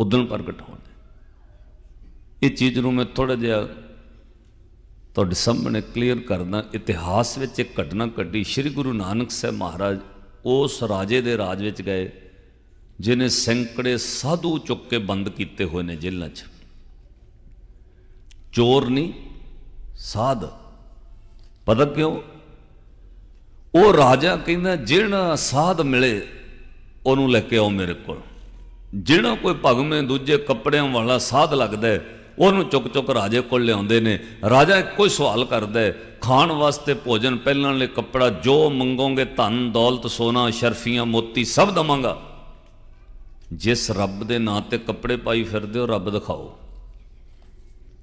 ਉਦੋਂ ਪ੍ਰਗਟ ਹੋਣ। ਇਹ ਚੀਜ਼ ਨੂੰ ਮੈਂ ਥੋੜਾ ਜਿਹਾ ਤੁਹਾਡੇ ਸਾਹਮਣੇ ਕਲੀਅਰ ਕਰਦਾ। ਇਤਿਹਾਸ ਵਿੱਚ ਇੱਕ ਘਟਨਾ ਘਟੀ। ਸ੍ਰੀ ਗੁਰੂ ਨਾਨਕ ਸਾਹਿਬ ਮਹਾਰਾਜ ਉਸ ਰਾਜੇ ਦੇ ਰਾਜ ਵਿੱਚ ਗਏ ਜਿਨੇ ਸੈਂਕੜੇ ਸਾਧੂ ਚੁੱਕ ਕੇ ਬੰਦ ਕੀਤੇ ਹੋਏ ਨੇ ਜੇਲ੍ਹਾਂ 'ਚ। ਚੋਰ ਨਹੀਂ ਸਾਧ। ਪਤਾ ਕਿਉਂ? ਉਹ ਰਾਜਾ ਕਹਿੰਦਾ, ਜਿਹੜਾ ਸਾਧ ਮਿਲੇ, ਉਹਨੂੰ ਲੈ ਕੇ ਆਓ ਮੇਰੇ ਕੋਲ। ਜਿਹੜਾ ਕੋਈ ਭਗਵੇਂ ਦੂਜੇ ਕੱਪੜਿਆਂ ਵਾਲਾ ਸਾਧ ਲੱਗਦਾ ਉਹਨੂੰ ਚੁੱਕ ਚੁੱਕ ਰਾਜੇ ਕੋਲ ਲਿਆਉਂਦੇ ਨੇ। ਰਾਜਾ ਇੱਕੋ ਹੀ ਸਵਾਲ ਕਰਦਾ ਖਾਣ ਵਾਸਤੇ ਭੋਜਨ ਪਹਿਲਾਂ ਲਈ ਕੱਪੜਾ ਜੋ ਮੰਗੋਗੇ, ਧਨ, ਦੌਲਤ, ਸੋਨਾ, ਸ਼ਰਫੀਆਂ, ਮੋਤੀ, ਸਭ ਦਵਾਂਗਾ। ਜਿਸ ਰੱਬ ਦੇ ਨਾਂ ਤੇ ਕੱਪੜੇ ਪਾਈ ਫਿਰਦੇ ਹੋ, ਰੱਬ ਦਿਖਾਓ।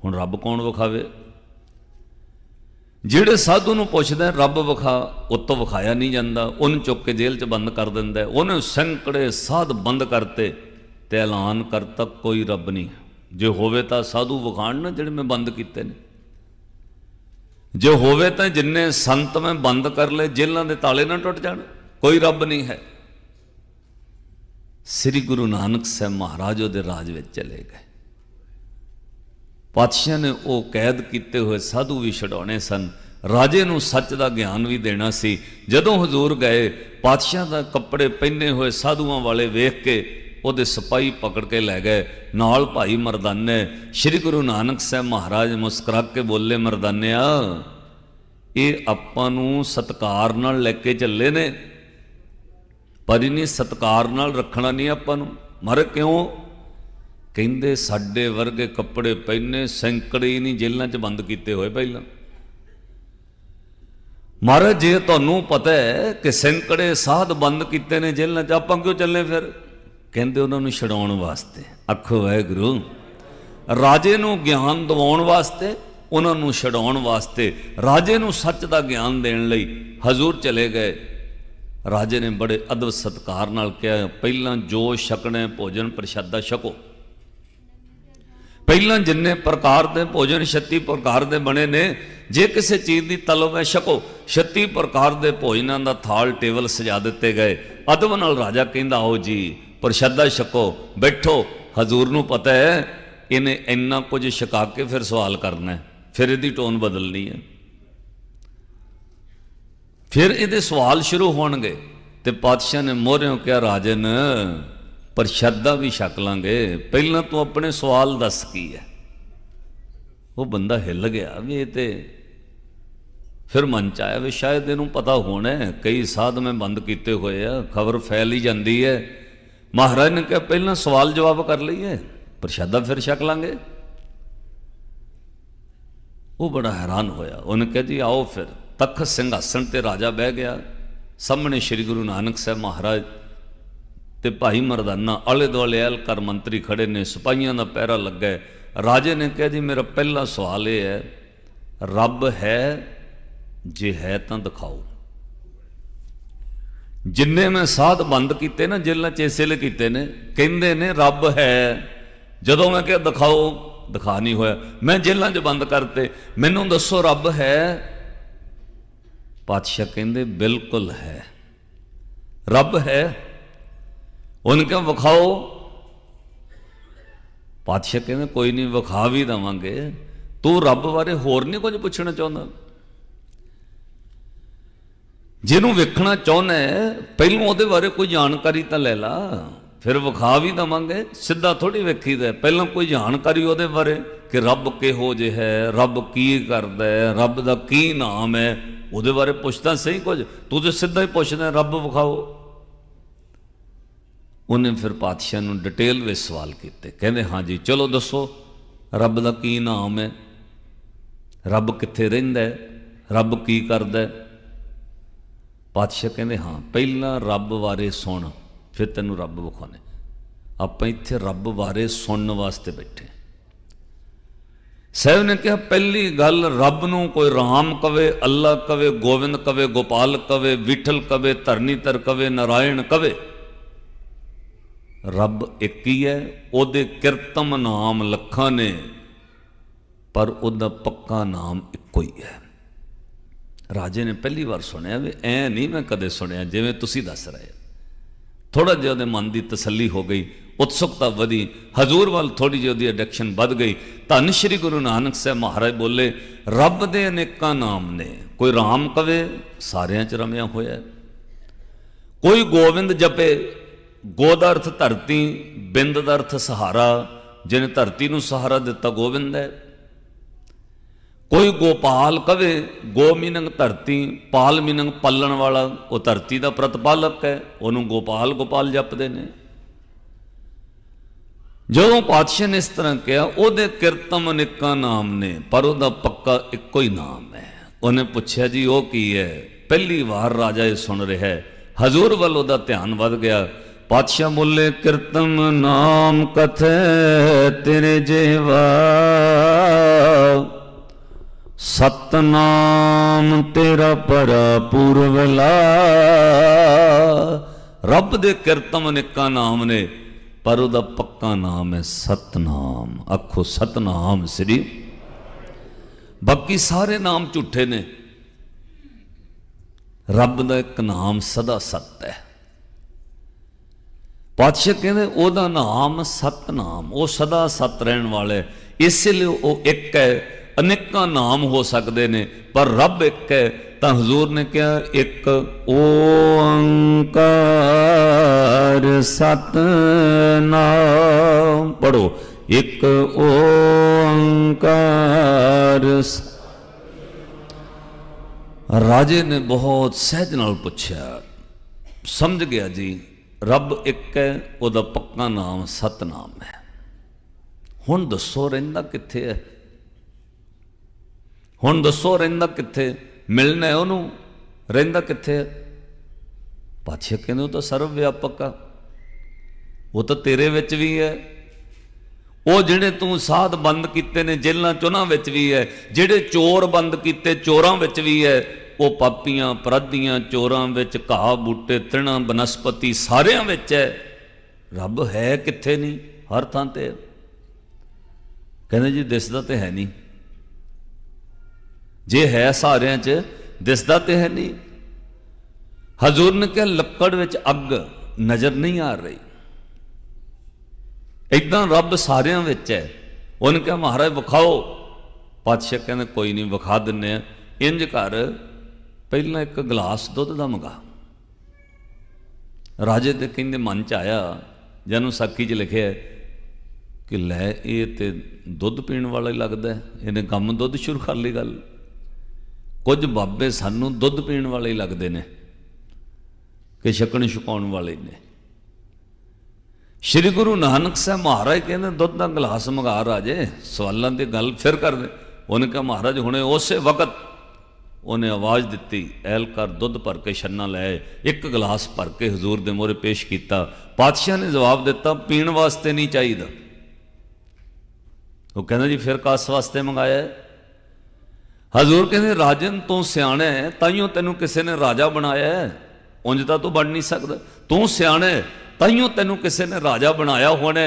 ਹੁਣ ਰੱਬ ਕੌਣ ਵਿਖਾਵੇ? ਜਿਹੜੇ ਸਾਧੂ ਨੂੰ ਪੁੱਛਦਾ ਰੱਬ ਵਿਖਾ ਉਤੋਂ ਵਿਖਾਇਆ ਨਹੀਂ ਜਾਂਦਾ। ਉਹਨੂੰ ਚੁੱਕ ਕੇ ਜੇਲ੍ਹ 'ਚ ਬੰਦ ਕਰ ਦਿੰਦਾ ਹੈ। ਉਹਨੇ ਸੈਂਕੜੇ ਸਾਧ ਬੰਦ ਕਰਤੇ। ਤੇ ਐਲਾਨ ਕਰਤਾ ਕੋਈ ਰੱਬ ਨਹੀਂ ਜੇ ਹੋਵੇ ਤਾਂ ਸਾਧੂ ਵਿਖਾਣ ਨਾ ਜਿਹੜੇ ਮੈਂ ਬੰਦ ਕੀਤੇ ਨੇ। ਜੇ ਹੋਵੇ ਤਾਂ ਜਿੰਨੇ ਸੰਤ ਮੈਂ ਬੰਦ ਕਰ ਲਏ, ਜੇਲ੍ਹਾਂ ਦੇ ਤਾਲੇ ਨਾ ਟੁੱਟ ਜਾਣ। ਕੋਈ ਰੱਬ ਨਹੀਂ ਹੈ। ਸ੍ਰੀ ਗੁਰੂ ਨਾਨਕ ਸਾਹਿਬ ਮਹਾਰਾਜ ਉਹਦੇ ਰਾਜ ਵਿੱਚ ਚਲੇ ਗਏ। ਪਾਤਸ਼ਾਹ ਨੇ ਉਹ ਕੈਦ ਕੀਤੇ ਹੋਏ ਸਾਧੂ ਵੀ ਛਡਾਉਣੇ ਸਨ। ਰਾਜੇ ਨੂੰ ਸੱਚ ਦਾ ਗਿਆਨ ਵੀ ਦੇਣਾ ਸੀ। ਜਦੋਂ ਹਜ਼ੂਰ ਗਏ, ਪਾਤਸ਼ਾਹ ਦਾ ਕੱਪੜੇ ਪਹਿਨੇ ਹੋਏ ਸਾਧੂਆਂ ਵਾਲੇ ਵੇਖ ਕੇ ਉਹਦੇ ਸਿਪਾਹੀ ਪਕੜ ਕੇ ਲੈ ਗਏ। ਨਾਲ ਭਾਈ ਮਰਦਾਨੇ, ਸ੍ਰੀ ਗੁਰੂ ਨਾਨਕ ਸਾਹਿਬ ਮਹਾਰਾਜ ਮੁਸਕਰਾ ਕੇ ਬੋਲੇ, ਮਰਦਾਨਿਆ, ਇਹ ਆਪਾਂ ਨੂੰ ਸਤਕਾਰ ਨਾਲ ਲੈ ਕੇ ਚੱਲੇ ਨੇ। ਪਰ ਇਹਨੇ ਸਤਕਾਰ ਨਾਲ ਰੱਖਣਾ ਨਹੀਂ ਆਪਾਂ ਨੂੰ। ਮਰ ਕਿਉਂ? ਕਹਿੰਦੇ ਸਾਡੇ ਵਰਗੇ ਕੱਪੜੇ ਪਹਿਨੇ ਸੈਂਕੜੇ ਨਹੀਂ ਜੇਲ੍ਹਾਂ 'ਚ ਬੰਦ ਕੀਤੇ ਹੋਏ ਪਹਿਲਾਂ। ਮਹਾਰਾਜ, ਜੇ ਤੁਹਾਨੂੰ ਪਤਾ ਹੈ ਕਿ ਸੈਂਕੜੇ ਸਾਧ ਬੰਦ ਕੀਤੇ ਨੇ ਜੇਲ੍ਹਾਂ 'ਚ, ਆਪਾਂ ਕਿਉਂ ਚੱਲੇ ਫਿਰ? ਕਹਿੰਦੇ ਉਹਨਾਂ ਨੂੰ ਛਡਾਉਣ ਵਾਸਤੇ। ਆਖੋ, ਵਾਹਿਗੁਰੂ, ਰਾਜੇ ਨੂੰ ਗਿਆਨ ਦਿਵਾਉਣ ਵਾਸਤੇ, ਉਹਨਾਂ ਨੂੰ ਛਡਾਉਣ ਵਾਸਤੇ, ਰਾਜੇ ਨੂੰ ਸੱਚ ਦਾ ਗਿਆਨ ਦੇਣ ਲਈ ਹਜ਼ੂਰ ਚਲੇ ਗਏ। ਰਾਜੇ ਨੇ ਬੜੇ ਅਦਬ ਸਤਕਾਰ ਨਾਲ ਕਿਹਾ, ਪਹਿਲਾਂ ਜੋ ਛਕਣੇ ਭੋਜਨ ਪ੍ਰਸ਼ਾਦਾ ਛਕੋ। ਪਹਿਲਾਂ ਜਿੰਨੇ ਪ੍ਰਕਾਰ ਦੇ ਭੋਜਨ 36 ਪ੍ਰਕਾਰ ਦੇ ਬਣੇ ਨੇ, ਜੇ ਕਿਸੇ ਚੀਜ਼ ਦੀ ਤਲਬ ਹੈ, ਛਕੋ। 36 ਪ੍ਰਕਾਰ ਦੇ ਭੋਜਨਾਂ ਦਾ ਥਾਲ ਟੇਬਲ ਸਜਾ ਦਿੱਤੇ ਗਏ। ਅਦਬ ਨਾਲ ਰਾਜਾ ਕਹਿੰਦਾ, ਆਓ ਜੀ ਪ੍ਰਸ਼ਾਦਾ ਛਕੋ, ਬੈਠੋ। ਹਜ਼ੂਰ ਨੂੰ ਪਤਾ ਹੈ, ਇਹਨੇ ਇੰਨਾ ਕੁਝ ਛਕਾ ਕੇ ਫਿਰ ਸਵਾਲ ਕਰਨਾ ਹੈ। ਫਿਰ ਇਹਦੀ ਟੋਨ ਬਦਲਣੀ ਹੈ। ਫਿਰ ਇਹਦੇ ਸਵਾਲ ਸ਼ੁਰੂ ਹੋਣਗੇ ਤੇ ਪਾਤਸ਼ਾਹ ਨੇ ਮੋਹਰਿਓਂ ਕਿਹਾ, ਰਾਜਨ ਪ੍ਰਸ਼ਾਦਾ ਵੀ ਛਕ ਲਾਂਗੇ। ਪਹਿਲਾਂ ਤੂੰ ਆਪਣੇ ਸਵਾਲ ਦੱਸ ਕੀ ਹੈ? ਉਹ ਬੰਦਾ ਹਿੱਲ ਗਿਆ। ਵੀ ਇਹ ਤੇ ਫਿਰ ਮਨ ਚ ਆਇਆ ਵੀ ਸ਼ਾਇਦ ਇਹਨੂੰ ਪਤਾ ਹੋਣਾ ਕਈ ਸਾਧ ਮੈਂ ਬੰਦ ਕੀਤੇ ਹੋਏ ਆ, ਖਬਰ ਫੈਲ ਹੀ ਜਾਂਦੀ ਹੈ। ਮਹਾਰਾਜ ਨੇ ਕਿਹਾ, ਪਹਿਲਾਂ ਸਵਾਲ ਜਵਾਬ ਕਰ ਲਈਏ, ਪ੍ਰਸ਼ਾਦਾ ਫਿਰ ਛਕ ਲਾਂਗੇ। ਉਹ ਬੜਾ ਹੈਰਾਨ ਹੋਇਆ। ਉਹਨੇ ਕਿਹਾ, ਜੀ ਆਓ ਫਿਰ। ਤਖਤ ਸਿੰਘਾਸਣ ਤੇ ਰਾਜਾ ਬਹਿ ਗਿਆ। ਸਾਹਮਣੇ ਸ੍ਰੀ ਗੁਰੂ ਨਾਨਕ ਸਾਹਿਬ ਮਹਾਰਾਜ ਤੇ ਭਾਈ ਮਰਦਾਨਾ ਆਲੇ ਦੁਆਲੇ ਅਹਿਲਕਾਰ ਮੰਤਰੀ ਖੜੇ ਨੇ, ਸਿਪਾਹੀਆਂ ਦਾ ਪਹਿਰਾ ਲੱਗਾ ਰਾਜੇ ਨੇ ਕਿਹਾ, ਜੀ ਮੇਰਾ ਪਹਿਲਾ ਸਵਾਲ ਇਹ ਹੈ, ਰੱਬ ਹੈ, ਜੇ ਹੈ ਤਾਂ ਦਿਖਾਓ। ਜਿੰਨੇ ਮੈਂ ਸਾਧ ਬੰਦ ਕੀਤੇ ਨਾ ਜੇਲ੍ਹਾਂ ਚ ਇਸੇ ਲਈ ਕੀਤੇ ਨੇ, ਕਹਿੰਦੇ ਨੇ ਰੱਬ ਹੈ। ਜਦੋਂ ਮੈਂ ਕਿਹਾ ਦਿਖਾਓ, ਦਿਖਾ ਨਹੀਂ ਹੋਇਆ। ਮੈਂ ਜੇਲ੍ਹਾਂ 'ਚ ਬੰਦ ਕਰਤੇ। ਮੈਨੂੰ ਦੱਸੋ ਰੱਬ ਹੈ? ਪਾਤਸ਼ਾਹ ਕਹਿੰਦੇ, ਬਿਲਕੁਲ ਹੈ। ਰੱਬ ਹੈ। ਉਹਨੇ ਕਿਹਾ, ਵਿਖਾਓ। ਪਾਤਸ਼ਾਹ ਕਹਿੰਦੇ, ਕੋਈ ਨਹੀਂ, ਵਿਖਾ ਵੀ ਦਵਾਂਗੇ। ਤੂੰ ਰੱਬ ਬਾਰੇ ਹੋਰ ਨਹੀਂ ਕੁਝ ਪੁੱਛਣਾ ਚਾਹੁੰਦਾ? ਜਿਹਨੂੰ ਵੇਖਣਾ ਚਾਹੁੰਦਾ ਹੈ, ਪਹਿਲਾਂ ਉਹਦੇ ਬਾਰੇ ਕੋਈ ਜਾਣਕਾਰੀ ਤਾਂ ਲੈ ਲਾ। ਫਿਰ ਵਿਖਾ ਵੀ ਦਵਾਂਗੇ ਸਿੱਧਾ ਥੋੜੀ ਵੇਖੀਦਾ ਪਹਿਲਾਂ ਕੋਈ ਜਾਣਕਾਰੀ ਉਹਦੇ ਬਾਰੇ ਕਿ ਰੱਬ ਕਿਹੋ ਜਿਹਾ ਹੈ ਰੱਬ ਕੀ ਕਰਦਾ ਹੈ ਰੱਬ ਦਾ ਕੀ ਨਾਮ ਹੈ ਉਹਦੇ ਬਾਰੇ ਪੁੱਛਦਾ ਸਹੀ ਕੁਝ। ਤੂੰ ਤੇ ਸਿੱਧਾ ਹੀ ਪੁੱਛਦਾ ਰੱਬ ਵਿਖਾਓ। ਉਹਨੇ ਫਿਰ ਪਾਤਸ਼ਾਹ ਨੂੰ ਡਿਟੇਲ ਵਿੱਚ ਸਵਾਲ ਕੀਤੇ। ਕਹਿੰਦੇ ਹਾਂਜੀ ਚਲੋ ਦੱਸੋ ਰੱਬ ਦਾ ਕੀ ਨਾਮ ਹੈ? ਰੱਬ ਕਿੱਥੇ ਰਹਿੰਦਾ ਹੈ? ਰੱਬ ਕੀ ਕਰਦਾ ਹੈ? ਪਾਤਸ਼ਾਹ ਕਹਿੰਦੇ, ਹਾਂ, ਪਹਿਲਾਂ ਰੱਬ ਬਾਰੇ ਸੁਣ, ਫਿਰ ਤੈਨੂੰ ਰੱਬ ਵਿਖਾਉਣੇ। ਆਪਾਂ ਇੱਥੇ ਰੱਬ ਬਾਰੇ ਸੁਣਨ ਵਾਸਤੇ ਬੈਠੇ ਸਾਹਿਬ ਨੇ ਕਿਹਾ, ਪਹਿਲੀ ਗੱਲ ਰੱਬ ਨੂੰ ਕੋਈ ਰਾਮ ਕਵੇ, ਅੱਲਾ ਕਵੇ, ਗੋਬਿੰਦ ਕਵੇ, ਗੋਪਾਲ ਕਵੇ, ਵਿਠਲ ਕਵੇ ਧਰਨੀਤਰ ਕਵੇ, ਨਾਰਾਇਣ ਕਵੇ। ਰੱਬ ਇੱਕ ਹੀ ਹੈ, ਉਹਦੇ ਕਿਰਤਮ ਨਾਮ ਲੱਖਾਂ ਨੇ, ਪਰ ਉਹਦਾ ਪੱਕਾ ਨਾਮ ਇੱਕੋ ਹੀ ਹੈ। ਰਾਜੇ ਨੇ ਪਹਿਲੀ ਵਾਰ ਸੁਣਿਆ ਵੀ ਐ ਨਹੀਂ ਮੈਂ ਕਦੇ ਸੁਣਿਆ, ਜਿਵੇਂ ਤੁਸੀਂ ਦੱਸ ਰਹੇ ਹੋ। ਥੋੜਾ ਜਿਹਾ ਉਹਦੇ ਮਨ ਦੀ ਤਸੱਲੀ ਹੋ ਗਈ ਉਤਸੁਕਤਾ ਵਧੀ, ਹਜ਼ੂਰ ਵੱਲ ਥੋੜੀ ਜਿਹੀ ਉਹਦੀ ਅਡਿਕਸ਼ਨ ਵੱਧ ਗਈ। ਧੰਨ ਸ਼੍ਰੀ ਗੁਰੂ ਨਾਨਕ ਸਾਹਿਬ ਮਹਾਰਾਜ ਬੋਲੇ, ਰੱਬ ਦੇ ਅਨੇਕਾਂ ਨਾਮ ਨੇ, ਕੋਈ ਰਾਮ ਕਵੇ, ਸਾਰਿਆਂ ਚ ਰਮਿਆ ਹੋਇਆ ਕੋਈ ਗੋਬਿੰਦ ਜਪੇ, ਗੋ ਦਾ ਅਰਥ ਧਰਤੀ, ਬਿੰਦ ਦਾ ਅਰਥ ਸਹਾਰਾ, ਜਿਹਨੇ ਧਰਤੀ ਨੂੰ ਸਹਾਰਾ ਦਿੱਤਾ ਗੋਬਿੰਦ ਹੈ। ਕੋਈ ਗੋਪਾਲ ਕਵੇ, ਗੋ ਮੀਨਿੰਗ ਧਰਤੀ, ਪਾਲ ਮੀਨਿੰਗ ਪਾਲਣ ਵਾਲਾ, ਉਹ ਧਰਤੀ ਦਾ ਪ੍ਰਤਪਾਲਕ ਹੈ, ਉਹਨੂੰ ਗੋਪਾਲ ਗੋਪਾਲ ਜਪਦੇ ਨੇ। ਜਦੋਂ ਪਾਤਸ਼ਾਹ ਨੇ ਇਸ ਤਰ੍ਹਾਂ ਕਿਹਾ, ਉਹਦੇ ਕੀਰਤਮ ਅਨੇਕਾਂ ਨਾਮ ਨੇ, ਪਰ ਉਹਦਾ ਪੱਕਾ ਇੱਕੋ ਹੀ ਨਾਮ ਹੈ। ਉਹਨੇ ਪੁੱਛਿਆ ਜੀ, ਉਹ ਕੀ ਹੈ? ਪਹਿਲੀ ਵਾਰ ਰਾਜਾ ਇਹ ਸੁਣ ਰਿਹਾ ਹੈ। ਹਜ਼ੂਰ ਵੱਲ ਉਹਦਾ ਧਿਆਨ ਵੱਧ ਗਿਆ। ਪਾਤਸ਼ਾਹ ਮੁੱਲੇ ਕੀਰਤਮ ਨਾਮ ਕਥੈ ਤੇਰੇ ਜੇਵਾ। ਸਤਨਾਮ ਤੇਰਾ ਪਰਾ ਪੂਰਵਲਾ। ਰੱਬ ਦੇ ਕੀਰਤਮ ਨਿੱਕਾ ਨਾਮ ਨੇ, ਪਰ ਉਹਦਾ ਪੱਕਾ ਨਾਮ ਹੈ ਸਤਨਾਮ। ਆਖੋ ਸਤਨਾਮ ਸ੍ਰੀ। ਬਾਕੀ ਸਾਰੇ ਨਾਮ ਝੂਠੇ ਨੇ। ਰੱਬ ਦਾ ਇੱਕ ਨਾਮ ਸਦਾ ਸਤ ਹੈ। ਪਾਤਸ਼ਾਹ ਕਹਿੰਦੇ, ਉਹਦਾ ਨਾਮ ਸਤਨਾਮ, ਉਹ ਸਦਾ ਸਤ ਰਹਿਣ ਵਾਲਾ ਹੈ। ਇਸੇ ਲਈ ਉਹ ਇੱਕ ਹੈ ਅਨੇਕਾਂ ਨਾਮ ਹੋ ਸਕਦੇ ਨੇ, ਪਰ ਰੱਬ ਇੱਕ ਹੈ। ਤਾਂ ਹਜ਼ੂਰ ਨੇ ਕਿਹਾ, ਇੱਕ ਓੰਕਾਰ ਸਤਨਾਮ। ਪੜੋ ਇੱਕ ਓੰਕਾਰ ਸ- ਰਾਜੇ ਨੇ ਬਹੁਤ ਸਹਿਜ ਨਾਲ ਪੁੱਛਿਆ, ਸਮਝ ਗਿਆ ਜੀ, ਰੱਬ ਇੱਕ ਹੈ, ਉਹਦਾ ਪੱਕਾ ਨਾਮ ਸਤਨਾਮ ਹੈ। ਹੁਣ ਦੱਸੋ, ਰਹਿੰਦਾ ਕਿੱਥੇ ਹੈ? ਹੁਣ ਦੱਸੋ, ਰਹਿੰਦਾ ਕਿੱਥੇ? ਮਿਲਣਾ ਉਹਨੂੰ? ਰਹਿੰਦਾ ਕਿੱਥੇ? ਹੈ ਪਾਛੇ ਕਹਿੰਦੇ ਉਹ ਤਾਂ ਸਰਵ ਵਿਆਪਕ ਆ। ਉਹ ਤਾਂ ਤੇਰੇ ਵਿੱਚ ਵੀ ਹੈ। ਉਹ ਜਿਹੜੇ ਤੂੰ ਸਾਧ ਬੰਦ ਕੀਤੇ ਨੇ ਜੇਲ੍ਹਾਂ ਚੁਨਾ ਵਿੱਚ ਵੀ ਹੈ। ਜਿਹੜੇ ਚੋਰ ਬੰਦ ਕੀਤੇ ਚੋਰਾਂ ਵਿੱਚ ਵੀ ਹੈ। ਉਹ ਪਾਪੀਆਂ, ਅਪਰਾਧੀਆਂ, ਚੋਰਾਂ ਵਿੱਚ ਘਾਹ, ਬੂਟੇ, ਤ੍ਰਿਣਾ, ਬਨਸਪਤੀ ਸਾਰਿਆਂ ਵਿੱਚ ਹੈ। ਰੱਬ ਹੈ ਕਿੱਥੇ ਨਹੀਂ? ਹਰ ਥਾਂ ਤੇ ਕਹਿੰਦੇ ਜੀ, ਦਿਸਦਾ ਤੇ ਹੈ ਨਹੀਂ। ਜੇ ਹੈ ਸਾਰਿਆਂ 'ਚ, ਦਿਸਦਾ ਤੇ ਹੈ ਨਹੀਂ। ਹਜ਼ੂਰ ਨੇ ਕਿਹਾ, ਲੱਕੜ ਵਿੱਚ ਅੱਗ ਨਜ਼ਰ ਨਹੀਂ ਆ ਰਹੀ। ਇਦਾਂ ਰੱਬ ਸਾਰਿਆਂ ਵਿੱਚ ਹੈ। ਉਹਨੇ ਕਿਹਾ, ਮਹਾਰਾਜ ਵਿਖਾਓ। ਪਾਤਸ਼ਾਹ ਕਹਿੰਦੇ, ਕੋਈ ਨਹੀਂ, ਵਿਖਾ ਦਿੰਨੇ ਆ। ਇੰਜ ਕਰ, ਪਹਿਲਾਂ ਇੱਕ ਗਲਾਸ ਦੁੱਧ ਦਾ ਮੰਗਾ। ਰਾਜੇ ਦੇ ਕਹਿੰਦੇ, ਮਨ ਚ ਆਇਆ ਜਨੂੰ ਸਾਕੀ 'ਚ ਲਿਖਿਆ ਕਿ ਲੈ, ਇਹ ਤੇ ਦੁੱਧ ਪੀਣ ਵਾਲਾ ਹੀ ਲੱਗਦਾ ਇਹਨੇ ਕੰਮ ਦੁੱਧ ਸ਼ੁਰੂ ਕਰ ਲਈ ਗੱਲ। ਕੁਝ ਬਾਬੇ ਸਾਨੂੰ ਦੁੱਧ ਪੀਣ ਵਾਲੇ ਹੀ ਲੱਗਦੇ ਨੇ ਕਿ ਛਕਣ ਛਕਾਉਣ ਵਾਲੇ ਨੇ। ਸ਼੍ਰੀ ਗੁਰੂ ਨਾਨਕ ਸਾਹਿਬ ਮਹਾਰਾਜ ਕਹਿੰਦੇ, ਦੁੱਧ ਦਾ ਗਲਾਸ ਮੰਗਾ ਰਾਜੇ, ਸਵਾਲਾਂ ਦੀ ਗੱਲ ਫਿਰ ਕਰਦੇ। ਉਹਨੇ ਕਿਹਾ, ਮਹਾਰਾਜ, ਹੁਣੇ ਉਸੇ ਵਕਤ ਉਹਨੇ ਆਵਾਜ਼ ਦਿੱਤੀ ਐਲ ਕਰ ਦੁੱਧ ਭਰ ਕੇ ਛੰਨਾ ਲੈ, ਇੱਕ ਗਲਾਸ ਭਰ ਕੇ ਹਜ਼ੂਰ ਦੇ ਮੋਹਰੇ ਪੇਸ਼ ਕੀਤਾ। ਪਾਤਸ਼ਾਹ ਨੇ ਜਵਾਬ ਦਿੱਤਾ, ਪੀਣ ਵਾਸਤੇ ਨਹੀਂ ਚਾਹੀਦਾ। ਉਹ ਕਹਿੰਦਾ, ਜੀ, ਫਿਰ ਕਾਸ ਵਾਸਤੇ ਮੰਗਾਇਆ? ਹਜ਼ੂਰ ਕਹਿੰਦੇ, ਰਾਜਨ ਤੋਂ ਸਿਆਣਾ ਹੈ, ਤਾਈਓ ਤੈਨੂੰ ਕਿਸੇ ਨੇ ਰਾਜਾ ਬਣਾਇਆ ਹੈ। ਉਂਝ ਤਾਂ ਤੂੰ ਬਣ ਨਹੀਂ ਸਕਦਾ। ਤੂੰ ਸਿਆਣਾ ਹੈ, ਤਾਈਓ ਤੈਨੂੰ ਕਿਸੇ ਨੇ ਰਾਜਾ ਬਣਾਇਆ ਹੋਣਾ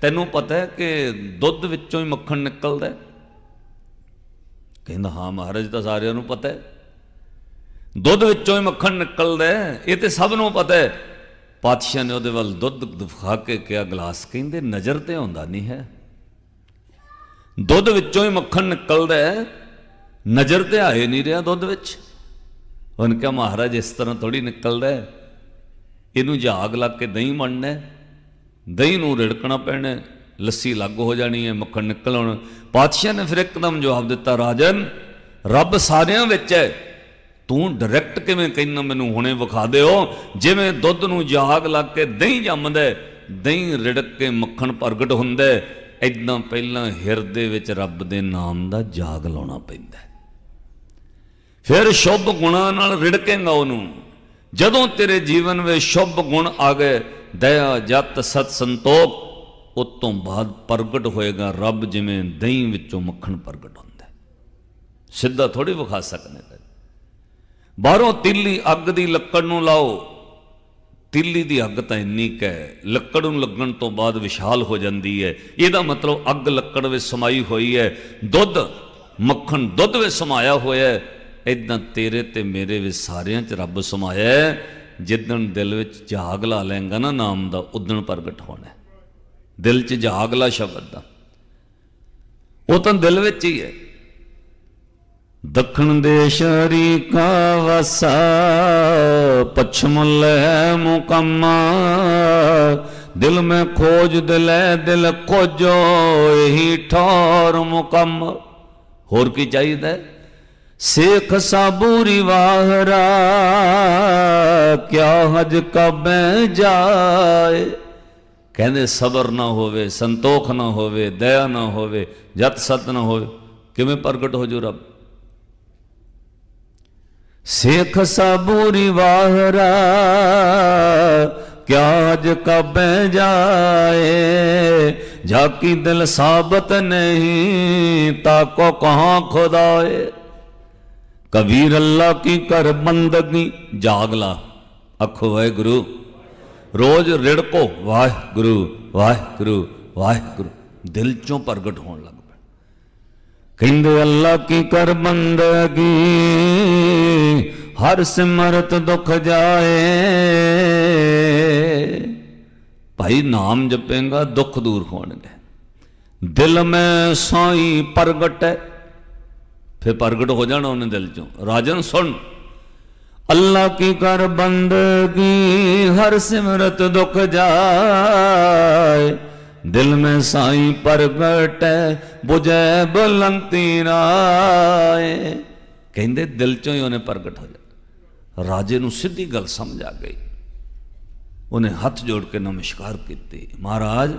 ਤੈਨੂੰ ਪਤਾ ਹੈ ਕਿ ਦੁੱਧ ਵਿੱਚੋਂ ਹੀ ਮੱਖਣ ਨਿਕਲਦਾ ਹੈ? ਕਹਿੰਦਾ, ਹਾਂ ਮਹਾਰਾਜ ਤਾਂ ਸਾਰਿਆਂ ਨੂੰ ਪਤਾ ਹੈ। ਦੁੱਧ ਵਿੱਚੋਂ ਹੀ ਮੱਖਣ ਨਿਕਲਦਾ ਹੈ, ਇਹ ਤੇ ਸਭ ਨੂੰ ਪਤਾ ਹੈ। ਪਾਤਸ਼ਾਹ ਨੇ ਉਹਦੇ ਵੱਲ ਦੁੱਧ ਦਿਖਾ ਕੇ ਕਿਹਾ, ਗਲਾਸ ਕਹਿੰਦੇ, ਨਜ਼ਰ ਤੇ ਆਉਂਦਾ ਨਹੀਂ ਹੈ। ਦੁੱਧ ਵਿੱਚੋਂ ਹੀ ਮੱਖਣ ਨਿਕਲਦਾ ਹੈ ਨਜ਼ਰ ਤੇ ਆਏ ਨਹੀਂ ਰਿਹਾ ਦੁੱਧ ਵਿੱਚ। ਉਹਨੇ ਕਿਹਾ ਮਹਾਰਾਜ ਇਸ ਤਰ੍ਹਾਂ ਥੋੜੀ ਨਿਕਲਦਾ ਹੈ। ਇਹਨੂੰ ਜਾਗ ਲੱਗ ਕੇ ਦਹੀਂ ਮੰਨਣਾ ਦਹੀਂ ਨੂੰ ਰਿੜਕਣਾ ਪੈਣਾ ਲੱਸੀ ਲੱਗ ਹੋ ਜਾਣੀ ਹੈ ਮੱਖਣ ਨਿਕਲ ਆਉਣਾ ਪਾਤਸ਼ਾਹ ਨੇ ਫਿਰ ਇੱਕਦਮ ਜਵਾਬ ਦਿੱਤਾ ਰਾਜਨ ਰੱਬ ਸਾਰਿਆਂ ਵਿੱਚ ਹੈ। ਤੂੰ ਡਾਇਰੈਕਟ ਕਿਵੇਂ ਕਹਿੰਦਾ ਮੈਨੂੰ ਹੁਣੇ ਵਿਖਾ ਦਿਓ? ਜਿਵੇਂ ਦੁੱਧ ਨੂੰ ਜਾਗ ਲੱਗ ਕੇ ਦਹੀਂ ਜੰਮਦਾ ਦਹੀਂ ਰਿੜਕ ਕੇ ਮੱਖਣ ਪ੍ਰਗਟ ਹੁੰਦਾ ਹੈ, ਏਦਾਂ ਪਹਿਲਾਂ ਹਿਰਦੇ ਵਿੱਚ ਰੱਬ ਦੇ ਨਾਮ ਦਾ ਜਾਗ ਲਾਉਣਾ ਪੈਂਦਾ ਫਿਰ ਸ਼ੁਭ ਗੁਣਾਂ ਨਾਲ ਰਿੜਕੇਗਾ ਉਹਨੂੰ। ਜਦੋਂ ਤੇਰੇ ਜੀਵਨ ਵਿੱਚ ਸ਼ੁਭ ਗੁਣ ਆ ਗਏ, ਦਇਆ, ਜਤ, ਸਤ, ਸੰਤੋਖ, ਉਸ ਤੋਂ ਬਾਅਦ ਪ੍ਰਗਟ ਹੋਏਗਾ ਰੱਬ ਜਿਵੇਂ ਦਹੀਂ ਵਿੱਚੋਂ ਮੱਖਣ ਪ੍ਰਗਟ ਹੁੰਦਾ ਸਿੱਧਾ ਥੋੜੀ ਵਿਖਾ ਸਕਨੇ ਤੇ ਬਾਹਰੋਂ ਤਿੱਲੀ ਅੱਗ ਦੀ ਲੱਕੜ ਨੂੰ ਲਾਓ। ਤਿੱਲੀ ਦੀ ਅੱਗ ਤਾਂ ਇੰਨੀ ਕੁ ਹੈ, ਲੱਕੜ ਨੂੰ ਲੱਗਣ ਤੋਂ ਬਾਅਦ ਵਿਸ਼ਾਲ ਹੋ ਜਾਂਦੀ ਹੈ। ਇਹਦਾ ਮਤਲਬ ਅੱਗ ਲੱਕੜ ਵਿੱਚ ਸਮਾਈ ਹੋਈ ਹੈ। ਦੁੱਧ, ਮੱਖਣ ਦੁੱਧ ਵਿੱਚ ਸਮਾਇਆ ਹੋਇਆ ਹੈ। ਇਦਾਂ ਤੇਰੇ ਤੇ ਮੇਰੇ ਵਿੱਚ ਸਾਰਿਆਂ 'ਚ ਰੱਬ ਸਮਾਇਆ ਜਿੱਦਣ ਦਿਲ ਵਿੱਚ ਜਾਗ ਲਾ ਲੈਂਗਾ ਨਾ ਨਾਮ ਦਾ, ਉਦਣ ਪ੍ਰਗਟ ਹੋਣਾ ਦਿਲ 'ਚ ਜਾਗ ਲਾ ਸ਼ਬਦ ਦਾ। ਉਹ ਤਾਂ ਦਿਲ ਵਿੱਚ ਹੀ ਹੈ। ਦੱਖਣ ਦੇਸ਼ ਰੀਕਾ ਵਸਾ, ਪਛਮ ਲੈ ਮੁਕੰਮਾ। ਦਿਲ ਮੈਂ ਖੋਜ, ਦਿਲੈ ਦਿਲ ਖੋਜੋ, ਇਹੀ ਠੌਰ ਮੁਕਮ। ਹੋਰ ਕੀ ਚਾਹੀਦਾ ਹੈ? ਸੇਖ ਸਾਬੂਰੀ ਵਾਹਰਾ, ਕਿਆ ਹਜ ਕਬੈ ਜਾਏ? ਕਹਿੰਦੇ ਸਬਰ ਨਾ ਹੋਵੇ, ਸੰਤੋਖ ਨਾ ਹੋਵੇ, ਦਇਆ ਨਾ ਹੋਵੇ, ਜਤ ਸਤ ਨਾ ਹੋਵੇ। ਕਿਵੇਂ ਪ੍ਰਗਟ ਹੋ ਜੂ ਰੱਬ? ਸੇਖ ਸਾਬੂਰੀ ਵਾਹਰਾ, ਕਿਆ ਅਜ ਕਬੈ ਜਾਏ? ਜਾਕੀ ਦਿਲ ਸਾਬਤ ਨਹੀਂ ਤਾਕੋ ਕਹਾਂ ਖੁਦਾਏ? ਕਬੀਰ ਅੱਲਾ ਕੀ ਕਰ ਬੰਦਗੀ? ਜਾਗਲਾ ਅਖੋ ਵਾਹਿਗੁਰੂ। ਰੋਜ਼ ਰਿੜਕੋ, ਵਾਹਿਗੁਰੂ ਵਾਹਿਗੁਰੂ ਵਾਹਿਗੁਰੂ। ਦਿਲ ਚੋਂ ਪ੍ਰਗਟ ਹੋਣ ਲੱਗ ਪਿਆ। ਕਹਿੰਦੇ, ਅੱਲਾ ਕੀ ਕਰ ਬੰਦਗੀ? ਹਰ ਸਿਮਰਤ ਦੁਖ ਜਾਏ। ਭਾਈ, ਨਾਮ ਜਪੇਗਾ, ਦੁੱਖ ਦੂਰ ਹੋਣਗੇ। ਦਿਲ ਮੈਂ ਸਾਈ ਪ੍ਰਗਟ। ਹੈ ਫਿਰ ਪ੍ਰਗਟ ਹੋ ਜਾਣਾ ਉਹਨੇ ਦਿਲ ਚੋਂ। ਰਾਜਨ, ਸੁਣ। ਅੱਲਾ ਕੀ ਕਰ ਬੰਦਗੀ ਹਰ ਸਿਮਰਤ ਦੁਖ ਜਾਏ। ਦਿਲ ਮੈਂ ਸਾਈ ਪ੍ਰਗਟ 부ਜੈ ਬਲੰਤੀ ਰਾਏ ਕਹਿੰਦੇ ਦਿਲ ਚੋਂ ਹੀ ਉਹਨੇ ਪ੍ਰਗਟ ਹੋ ਜਾ ਰਾਜੇ ਨੂੰ ਸਿੱਧੀ ਗੱਲ ਸਮਝ ਆ ਗਈ। ਉਹਨੇ ਹੱਥ ਜੋੜ ਕੇ ਨਮਸਕਾਰ ਕੀਤੀ। ਮਹਾਰਾਜ,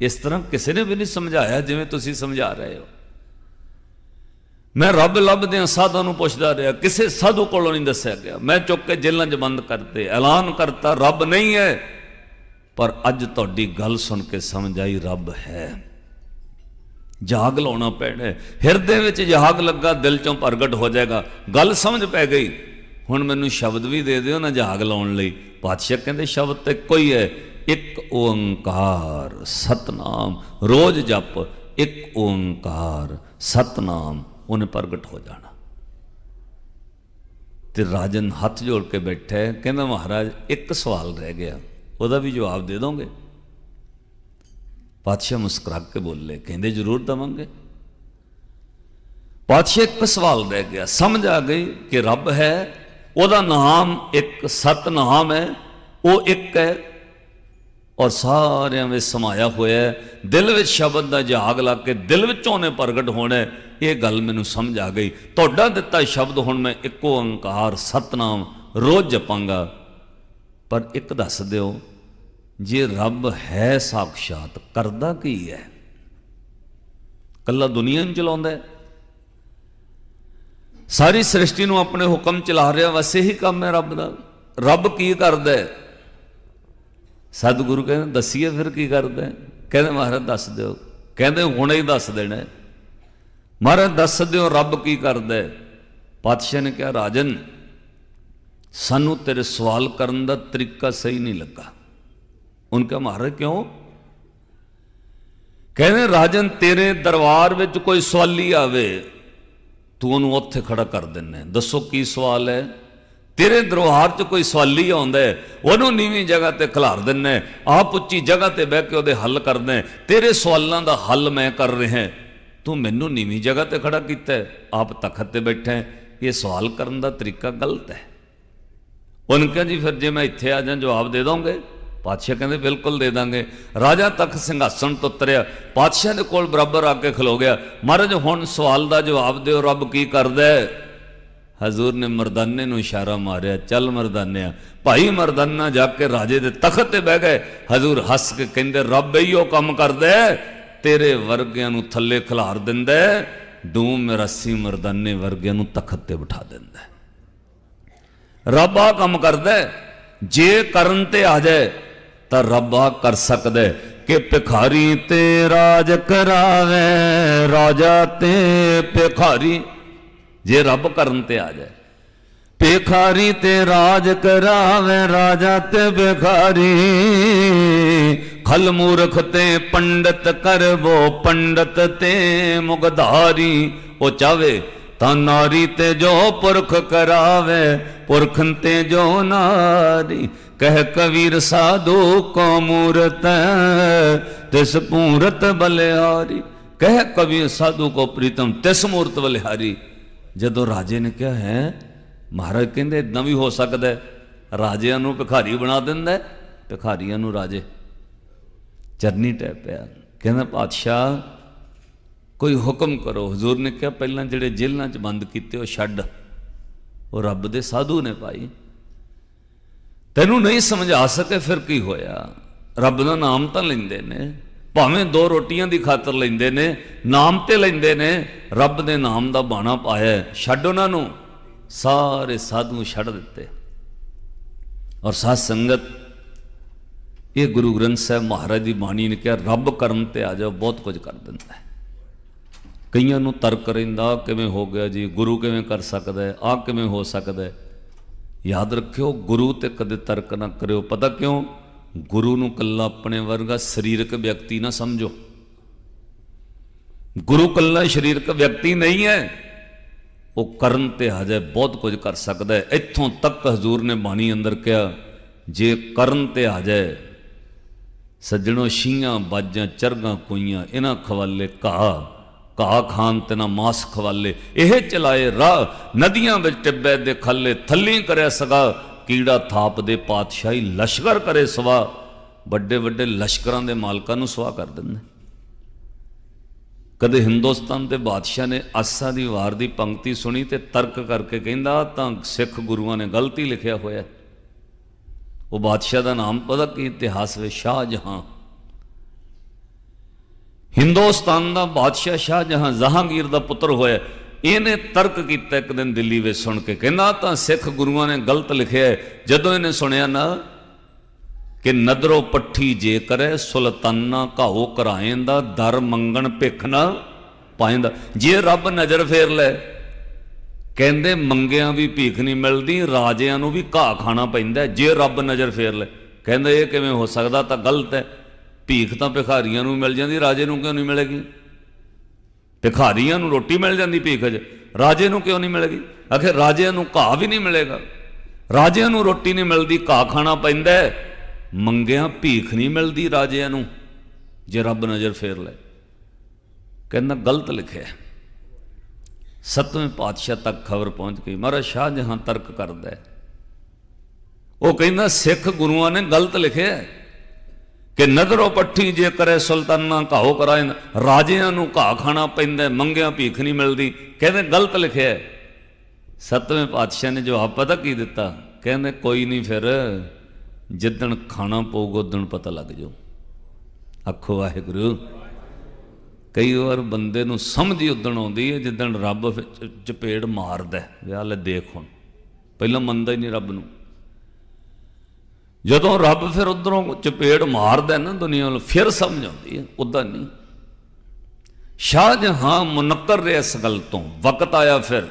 ਇਸ ਤਰ੍ਹਾਂ ਕਿਸੇ ਨੇ ਵੀ ਨਹੀਂ ਸਮਝਾਇਆ ਜਿਵੇਂ ਤੁਸੀਂ ਸਮਝਾ ਰਹੇ ਹੋ। ਮੈਂ ਰੱਬ ਲੱਭਦਿਆਂ ਸਾਧਾਂ ਨੂੰ ਪੁੱਛਦਾ ਰਿਹਾ, ਕਿਸੇ ਸਾਧੂ ਕੋਲੋਂ ਨਹੀਂ ਦੱਸਿਆ ਗਿਆ। ਮੈਂ ਚੁੱਕ ਕੇ ਜੇਲ੍ਹਾਂ 'ਚ ਬੰਦ ਕਰਤੇ, ਐਲਾਨ ਕਰਤਾ, ਰੱਬ ਨਹੀਂ ਹੈ। ਪਰ ਅੱਜ ਤੁਹਾਡੀ ਗੱਲ ਸੁਣ ਕੇ ਸਮਝ ਆਈ, ਰੱਬ ਹੈ। ਜਾਗ ਲਾਉਣਾ ਪੈਣਾ ਹਿਰਦੇ ਵਿੱਚ ਜਾਗ ਲੱਗਾ, ਦਿਲ ਚੋਂ ਪ੍ਰਗਟ ਹੋ ਜਾਏਗਾ। ਗੱਲ ਸਮਝ ਪੈ ਗਈ। ਹੁਣ ਮੈਨੂੰ ਸ਼ਬਦ ਵੀ ਦੇ ਦਿਓ ਨਾ ਜਾਗ ਲਾਉਣ ਲਈ। ਪਾਤਸ਼ਾਹ ਕਹਿੰਦੇ, ਸ਼ਬਦ ਤੇ ਕੋਈ ਹੈ। ਇੱਕ ਓੰਕਾਰ, ਸਤਨਾਮ। ਰੋਜ਼ ਜਪ, ਇੱਕ ਓੰਕਾਰ, ਸਤਨਾਮ। ਉਹਨੇ ਪ੍ਰਗਟ ਹੋ ਜਾਣਾ। ਤੇ ਰਾਜਨ ਹੱਥ ਜੋੜ ਕੇ ਬੈਠਾ ਕਹਿੰਦਾ, ਮਹਾਰਾਜ, ਇੱਕ ਸਵਾਲ ਰਹਿ ਗਿਆ, ਉਹਦਾ ਵੀ ਜਵਾਬ ਦੇ ਦੋਗੇ? ਪਾਤਸ਼ਾਹ ਮੁਸਕਰਾ ਕੇ ਬੋਲੇ, ਕਹਿੰਦੇ, ਜ਼ਰੂਰ ਦਵਾਂਗੇ। ਪਾਤਸ਼ਾਹ ਇੱਕ ਸਵਾਲ ਰਹਿ ਗਿਆ, ਸਮਝ ਆ ਗਈ ਕਿ ਰੱਬ ਹੈ, ਉਹਦਾ ਨਾਮ ਇੱਕ ਸਤਨਾਮ ਹੈ, ਉਹ ਇੱਕ ਹੈ ਔਰ ਸਾਰਿਆਂ ਵਿੱਚ ਸਮਾਇਆ ਹੋਇਆ ਦਿਲ ਵਿੱਚ ਸ਼ਬਦ ਦਾ ਜਾਗ ਲੱਗ ਕੇ ਦਿਲ ਵਿੱਚੋਂ ਉਹਨੇ ਪ੍ਰਗਟ ਹੋਣਾ ਇਹ ਗੱਲ ਮੈਨੂੰ ਸਮਝ ਆ ਗਈ। ਤੁਹਾਡਾ ਦਿੱਤਾ ਸ਼ਬਦ ਹੁਣ ਮੈਂ ਇੱਕੋ ਓੰਕਾਰ ਸਤਨਾਮ ਰੋਜ਼ ਜਪਾਂਗਾ। ਪਰ ਇੱਕ ਦੱਸ ਦਿਓ, ਜੇ ਰੱਬ ਹੈ ਸਾਖਸ਼ਾਤ ਕਰਦਾ ਕੀ ਹੈ? ਕੱਲਾ ਦੁਨੀਆ ਨੂੰ ਚਲਾਉਂਦਾ ਸਾਰੀ ਸ੍ਰਿਸ਼ਟੀ ਨੂੰ ਆਪਣੇ ਹੁਕਮ ਚਲਾ ਰਿਹਾ, ਵਸੇ ਹੀ ਕੰਮ ਹੈ ਰੱਬ ਦਾ। ਰੱਬ ਕੀ ਕਰਦਾ ਹੈ? ਸਤਿਗੁਰੂ ਕਹਿੰਦੇ, ਦੱਸੀਏ ਫਿਰ ਕੀ ਕਰਦਾ? ਕਹਿੰਦੇ, ਮਹਾਰਾਜ, ਦੱਸ ਦਿਓ। ਕਹਿੰਦੇ, ਹੁਣੇ ਹੀ ਦੱਸ ਦੇਣਾ। ਮਹਾਰਾਜ, ਦੱਸ ਦਿਓ ਰੱਬ ਕੀ ਕਰਦਾ ਪਾਤਸ਼ਾਹ ਨੇ ਕਿਹਾ, ਰਾਜਨ, ਸਾਨੂੰ ਤੇਰੇ ਸਵਾਲ ਕਰਨ ਦਾ ਤਰੀਕਾ ਸਹੀ ਨਹੀਂ ਲੱਗਾ। ਉਹਨਾਂ ਕਿਹਾ, ਮਹਾਰਾਜ, ਕਿਉਂ? ਕਹਿੰਦੇ, ਰਾਜਨ, ਤੇਰੇ ਦਰਬਾਰ ਵਿੱਚ ਕੋਈ ਸਵਾਲੀ ਆਵੇ, ਤੂੰ ਉਹਨੂੰ ਉੱਥੇ ਖੜਾ ਕਰ ਦਿੰਨੇ ਦੱਸੋ ਕੀ ਸਵਾਲ ਹੈ? ਤੇਰੇ ਦਰਬਾਰ 'ਚ ਕੋਈ ਸਵਾਲੀ ਆਉਂਦਾ ਉਹਨੂੰ ਨੀਵੀਂ ਜਗ੍ਹਾ ਤੇ ਖਿਲਾਰ ਦਿੰਨੇ ਆਪ ਉੱਚੀ ਜਗ੍ਹਾ ਤੇ ਬਹਿ ਕੇ ਉਹਦੇ ਹੱਲ ਕਰਦਾ ਤੇਰੇ ਸਵਾਲਾਂ ਦਾ ਹੱਲ ਮੈਂ ਕਰ ਰਿਹਾ ਤੂੰ ਮੈਨੂੰ ਨੀਵੀਂ ਜਗ੍ਹਾ ਤੇ ਖੜਾ ਕੀਤਾ ਆਪ ਤਖਤ ਤੇ ਬੈਠਾ ਇਹ ਸਵਾਲ ਕਰਨ ਦਾ ਤਰੀਕਾ ਗਲਤ ਹੈ। ਉਹਨ ਕਿਹਾ ਜੀ, ਫਿਰ ਜੇ ਮੈਂ ਇੱਥੇ ਆ ਜਾਂ ਜਵਾਬ ਦੇ ਦੋਗੇ? ਪਾਤਸ਼ਾਹ ਕਹਿੰਦੇ, ਬਿਲਕੁਲ ਦੇ ਦਾਂਗੇ। ਰਾਜਾ ਤੱਕ ਸਿੰਘਾਸਣ ਤੋਂ ਉਤਰਿਆ, ਪਾਤਸ਼ਾਹ ਦੇ ਕੋਲ ਬਰਾਬਰ ਆ ਕੇ ਖਲੋ ਗਿਆ, ਮਹਾਰਾਜ, ਹੁਣ ਸਵਾਲ ਦਾ ਜਵਾਬ ਦਿਓ, ਰੱਬ ਕੀ ਕਰਦਾ ਹੈ? ਹਜ਼ੂਰ ਨੇ ਮਰਦਾਨੇ ਨੂੰ ਇਸ਼ਾਰਾ ਮਾਰਿਆ ਚੱਲ ਮਰਦਾਨਿਆ। ਭਾਈ ਮਰਦਾਨਾ ਜਾ ਕੇ ਰਾਜੇ ਦੇ ਤਖਤ ਤੇ ਬਹਿ ਗਏ। ਹਜ਼ੂਰ ਹੱਸ ਕੇ ਕਹਿੰਦੇ ਰੱਬ ਹੀ ਉਹ ਕੰਮ ਕਰਦਾ ਤੇਰੇ ਵਰਗਿਆਂ ਨੂੰ ਥੱਲੇ ਖਿਲਾਰ ਦਿੰਦਾ ਹੈ, ਡੂਮ ਰੱਸੀ ਮਰਦਾਨੇ ਵਰਗਿਆਂ ਨੂੰ ਤਖਤ ਤੇ ਬਿਠਾ ਦਿੰਦਾ ਰੱਬ ਆ ਕੰਮ ਕਰਦਾ ਜੇ ਕਰਨ ਤੇ ਆ ਜਾਏ ਤਾਂ ਰੱਬ ਆ ਕਰ ਸਕਦਾ ਕਿ ਭਿਖਾਰੀ ਤੇ ਰਾਜ ਕਰਾਵੇ ਰਾਜਾ ਤੇ ਭਿਖਾਰੀ। ਜੇ ਰੱਬ ਕਰਨ ਤੇ ਆ ਜਾਏ। ਭਿਖਾਰੀ ਤੇ ਰਾਜ ਕਰਾਵੇ, ਰਾਜਾ ਤੇ ਭਿਖਾਰੀ। ਖਲ ਮੂਰਖ ਤੇ ਪੰਡਤ ਕਰਵੋ, ਪੰਡਤ ਤੇ ਮੁਗਧਾਰੀ। ਉਹ ਚਾਵੇ, ਤਾਂ ਨਾਰੀ ਤੇ ਜੋ ਪੁਰਖ ਕਰਾਵੇ, ਪੁਰਖਨ ਤੇ ਜੋ ਨਾਰੀ। ਕਹਿ ਕਬੀਰ ਸਾਧੂ ਕੋ ਮੂਰਤ, ਤਿਸ ਪੂਰਤ ਬਲਿਹਾਰੀ। ਕਹਿ ਕਬੀਰ ਸਾਧੂ ਕੋ ਪ੍ਰੀਤਮ, ਤਿਸ ਮੂਰਤ ਬਲਿਹਾਰੀ। ਜਦੋਂ ਰਾਜੇ ਨੇ ਕਿਹਾ, ਹੈ? ਮਹਾਰਾਜ ਕਹਿੰਦੇ ਇਦਾਂ ਵੀ ਹੋ ਸਕਦਾ ਰਾਜਿਆਂ ਨੂੰ ਭਿਖਾਰੀ ਬਣਾ ਦਿੰਦਾ ਭਿਖਾਰੀਆਂ ਨੂੰ ਰਾਜੇ ਚਰਨੀ ਟੈ ਪਿਆ। ਕਹਿੰਦਾ, ਪਾਤਸ਼ਾਹ, ਕੋਈ ਹੁਕਮ ਕਰੋ। ਹਜ਼ੂਰ ਨੇ ਕਿਹਾ, ਪਹਿਲਾਂ ਜਿਹੜੇ ਜੇਲ੍ਹਾਂ 'ਚ ਬੰਦ ਕੀਤੇ, ਉਹ ਛੱਡ। ਉਹ ਰੱਬ ਦੇ ਸਾਧੂ ਨੇ ਭਾਈ। ਤੈਨੂੰ ਨਹੀਂ ਸਮਝਾ ਸਕੇ, ਫਿਰ ਕੀ ਹੋਇਆ? ਰੱਬ ਦਾ ਨਾਮ ਤਾਂ ਲੈਂਦੇ ਨੇ। ਭਾਵੇਂ ਦੋ ਰੋਟੀਆਂ ਦੀ ਖਾਤਰ ਲੈਂਦੇ ਨੇ, ਨਾਮ ਤੇ ਲੈਂਦੇ ਨੇ, ਰੱਬ ਦੇ ਨਾਮ ਦਾ ਬਾਣਾ ਪਾਇਆ ਛੱਡ ਉਹਨਾਂ ਨੂੰ। ਸਾਰੇ ਸਾਧੂ ਛੱਡ ਦਿੱਤੇ। ਔਰ ਸਾਧ ਸੰਗਤ, ਇਹ ਗੁਰੂ ਗ੍ਰੰਥ ਸਾਹਿਬ ਮਹਾਰਾਜ ਦੀ ਬਾਣੀ ਨੇ ਕਿਹਾ, ਰੱਬ ਕਰਨ ਤੇ ਆ ਜਾਓ, ਬਹੁਤ ਕੁਝ ਕਰ ਦਿੰਦਾ ਹੈ। ਕਈਆਂ ਨੂੰ ਤਰਕ ਰਹਿੰਦਾ, ਕਿਵੇਂ ਹੋ ਗਿਆ ਜੀ, ਗੁਰੂ ਕਿਵੇਂ ਕਰ ਸਕਦਾ ਹੈ ਆ ਕਿਵੇਂ ਹੋ ਸਕਦਾ ਹੈ। ਯਾਦ ਰੱਖਿਓ, ਗੁਰੂ ਤੇ ਕਦੇ ਤਰਕ ਨਾ ਕਰਿਓ। ਪਤਾ ਕਿਉਂ? ਗੁਰੂ ਨੂੰ ਕੱਲਾ ਆਪਣੇ ਵਰਗਾ ਸਰੀਰਕ ਵਿਅਕਤੀ ਨਾ ਸਮਝੋ। ਗੁਰੂ ਕੱਲਾ ਸਰੀਰਕ ਵਿਅਕਤੀ ਨਹੀਂ ਹੈ। ਉਹ ਕਰਨ ਤੇ ਹਜੇ ਬਹੁਤ ਕੁਝ ਕਰ ਸਕਦਾ ਹੈ। ਇੱਥੋਂ ਤੱਕ ਹਜ਼ੂਰ ਨੇ ਬਾਣੀ ਅੰਦਰ ਕਿਹਾ, ਜੇ ਕਰਨ ਤੇ ਆ ਸੱਜਣੋ ਸ਼ੀਆਂ ਬਾਜਾਂ, ਚਰਗਾਂ ਕੋਈਆਂ, ਇਹਨਾਂ ਖਵਾਲੇ ਘਾਹ ਘਾਹ ਖਾਨ ਤੇ ਨਾ ਮਾਸ ਖਵਾਲੇ, ਇਹ ਚਲਾਏ ਰਾਹ ਨਦੀਆਂ ਵਿੱਚ ਟਿੱਬੇ ਦੇ ਖੱਲੇ ਥੱਲੀ ਕਰਿਆ ਸਗਾ ਕੀੜਾ ਥਾਪ ਦੇ ਪਾਤਸ਼ਾਹੀ ਲਸ਼ਕਰ ਕਰੇ ਸਵਾ, ਵੱਡੇ ਵੱਡੇ ਲਸ਼ਕਰਾਂ ਦੇ ਮਾਲਕਾਂ ਨੂੰ ਸਵਾ ਕਰ ਦਿੰਦੇ। ਕਦੇ ਹਿੰਦੁਸਤਾਨ ਦੇ ਬਾਦਸ਼ਾਹ ਨੇ ਆਸਾ ਦੀ ਵਾਰ ਦੀ ਪੰਕਤੀ ਸੁਣੀ ਤੇ ਤਰਕ ਕਰਕੇ ਕਹਿੰਦਾ, ਤਾਂ ਸਿੱਖ ਗੁਰੂਆਂ ਨੇ ਗਲਤੀ ਲਿਖਿਆ ਹੋਇਆ ਉਹ ਬਾਦਸ਼ਾਹ ਦਾ ਨਾਮ ਪਤਾ ਕੀ ਇਤਿਹਾਸ ਵਿੱਚ ਸ਼ਾਹ ਜਹਾਂ ਹਿੰਦੁਸਤਾਨ ਦਾ ਬਾਦਸ਼ਾਹ ਸ਼ਾਹ ਜਹਾਂ ਜਹਾਂਗੀਰ ਦਾ ਪੁੱਤਰ ਹੋਇਆ। ਇਹਨੇ ਤਰਕ ਕੀਤਾ ਇੱਕ ਦਿਨ ਦਿੱਲੀ ਵਿੱਚ ਸੁਣ ਕੇ। ਕਹਿੰਦਾ ਤਾਂ ਸਿੱਖ ਗੁਰੂਆਂ ਨੇ ਗਲਤ ਲਿਖਿਆ ਹੈ। ਜਦੋਂ ਇਹਨੇ ਸੁਣਿਆ ਨਾ ਕਿ ਨਦਰੋ ਪੱਠੀ ਜੇ ਕਰੇ, ਸੁਲਤਾਨਾ ਘਾਓ ਕਰਾਏਂਦਾ ਦਰ ਮੰਗਣ ਭਿੱਖ ਨਾ ਪਾਏਂਦਾ। ਜੇ ਰੱਬ ਨਜ਼ਰ ਫੇਰ ਲੈ, ਕਹਿੰਦੇ, ਮੰਗਿਆਂ ਵੀ ਭੀਖ ਨਹੀਂ ਮਿਲਦੀ, ਰਾਜਿਆਂ ਨੂੰ ਵੀ ਘਾਹ ਖਾਣਾ ਪੈਂਦਾ ਜੇ ਰੱਬ ਨਜ਼ਰ ਫੇਰ ਲੈ, ਕਹਿੰਦੇ, ਇਹ ਕਿਵੇਂ ਹੋ ਸਕਦਾ? ਤਾਂ ਗਲਤ ਹੈ। ਭੀਖ ਤਾਂ ਭਿਖਾਰੀਆਂ ਨੂੰ ਮਿਲ ਜਾਂਦੀ, ਰਾਜੇ ਨੂੰ ਕਿਉਂ ਨਹੀਂ ਮਿਲੇਗੀ? ਭਿਖਾਰੀਆਂ ਨੂੰ ਰੋਟੀ ਮਿਲ ਜਾਂਦੀ ਭੀਖ 'ਚ। ਰਾਜੇ ਨੂੰ ਕਿਉਂ ਨਹੀਂ ਮਿਲੇਗੀ? ਆਖਿਰ ਰਾਜਿਆਂ ਨੂੰ ਘਾਹ ਵੀ ਨਹੀਂ ਮਿਲੇਗਾ। ਰਾਜਿਆਂ ਨੂੰ ਰੋਟੀ ਨਹੀਂ ਮਿਲਦੀ, ਘਾਹ ਖਾਣਾ ਪੈਂਦਾ ਹੈ। ਮੰਗਿਆਂ ਭੀਖ ਨਹੀਂ ਮਿਲਦੀ ਰਾਜਿਆਂ ਨੂੰ। ਜੇ ਰੱਬ ਨਜ਼ਰ ਫੇਰ ਲੈ। ਕਹਿੰਦਾ ਗਲਤ ਲਿਖਿਆ। ਹੈ। ਸੱਤਵੇਂ ਪਾਤਸ਼ਾਹ ਤੱਕ ਖਬਰ ਪਹੁੰਚ ਗਈ। ਮਹਾਰਾਜ ਸ਼ਾਹ ਜਹਾਂ ਤਰਕ ਕਰਦਾ ਉਹ ਕਹਿੰਦਾ ਸਿੱਖ ਗੁਰੂਆਂ ਨੇ ਗਲਤ ਲਿਖਿਆ ਕਿ ਨਦਰੋ ਪੱਠੀ ਜੇ ਕਰੇ ਸੁਲਤਾਨਾ, ਘਾਓ ਕਰਾਏ ਰਾਜਿਆਂ ਨੂੰ ਘਾਹ ਖਾਣਾ ਪੈਂਦਾ, ਮੰਗਿਆਂ ਭੀਖ ਨਹੀਂ ਮਿਲਦੀ। ਕਹਿੰਦੇ ਗਲਤ ਲਿਖਿਆ ਹੈ। ਸੱਤਵੇਂ ਪਾਤਸ਼ਾਹ ਨੇ ਜਵਾਬ, ਪਤਾ ਕੀ ਦਿੱਤਾ? ਕਹਿੰਦੇ ਕੋਈ ਨਹੀਂ ਫਿਰ, ਜਿੱਦਣ ਖਾਣਾ ਪਊਗਾ, ਉਦਣ ਪਤਾ ਲੱਗ ਜਾਊ। ਆਖੋ, ਵਾਹਿਗੁਰੂ, ਕਈ ਵਾਰ ਬੰਦੇ ਨੂੰ ਸਮਝ ਹੀ ਉਦਣ ਆਉਂਦੀ ਹੈ, ਜਿੱਦਣ ਰੱਬ ਚਪੇੜ ਮਾਰਦਾ ਵਿਆਹ ਲੈ ਦੇਖ ਹੁਣ। ਪਹਿਲਾਂ ਮੰਨਦਾ ਹੀ ਨਹੀਂ ਰੱਬ ਨੂੰ। ਜਦੋਂ ਰੱਬ ਫਿਰ ਉਧਰੋਂ ਚਪੇੜ ਮਾਰਦਾ ਨਾ ਦੁਨੀਆ ਨੂੰ ਫਿਰ ਸਮਝ ਆਉਂਦੀ ਹੈ, ਉਦਾਂ ਨਹੀਂ। ਸ਼ਾਹਜਹਾਂ ਮੁਨੱਕਰ ਰਿਹਾ ਇਸ ਗੱਲ ਤੋਂ, ਵਕਤ ਆਇਆ ਫਿਰ।